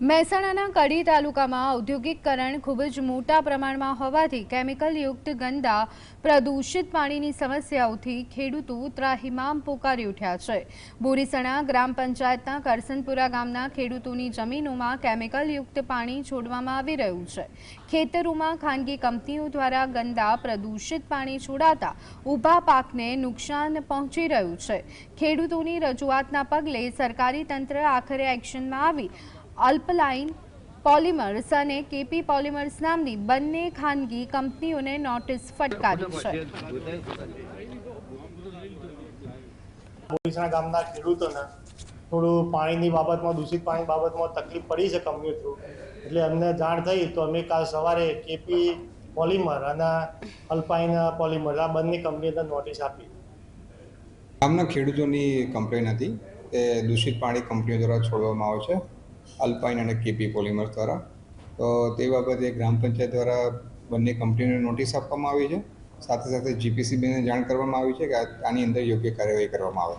મહેસાણાના કડી તાલુકામાં ઔદ્યોગિકકરણ ખૂબ જ મોટા પ્રમાણમાં હોવાથી કેમિકલયુક્ત ગંદા, પ્રદૂષિત પાણીની સમસ્યાઓથી ખેડૂતો ત્રાહિમામ પોકારી ઉઠ્યા છે. બોરીસણા ગ્રામ પંચાયતના કરસનપુરા ગામના ખેડૂતોની જમીનોમાં કેમિકલયુક્ત પાણી છોડવામાં આવી રહ્યું છે. ખેતરોમાં ખાનગી કંપનીઓ દ્વારા ગંદા, પ્રદૂષિત પાણી છોડાતા ઊભા પાકને નુકસાન પહોંચી રહ્યું છે. ખેડૂતોની રજૂઆતના પગલે સરકારી તંત્ર આખરે એક્શનમાં આવી અલ્પલાઇન પોલિમર્સ અને કેપી પોલિમર્સ નામની બંને ખાનગી કંપનીઓને નોટિસ ફટકારી છે. ગામના ખેડૂતોને થોડું પાણીની બાબતમાં દૂષિત પાણી બાબતમાં તકલીફ પડી છે કંપનીઓ થ્રુ. એટલે અમને જાણ થઈ તો અમે કાલ સવારે કેપી પોલિમર અને અલ્પાઇન પોલિમર આ બંને કંપનીને નોટિસ આપી. ગામના ખેડૂતોની કમ્પ્લેન હતી કે દૂષિત પાણી કંપનીઓ દ્વારા છોડવામાં આવે છે. અલ્પાઇન અને કેપી પોલિમર્સ દ્વારા. તો તે બાબતે ગ્રામ પંચાયત દ્વારા બંને કંપનીઓને નોટિસ આપવામાં આવી છે. સાથે સાથે જીપીસીબીને જાણ કરવામાં આવી છે કે આની અંદર યોગ્ય કાર્યવાહી કરવામાં આવે.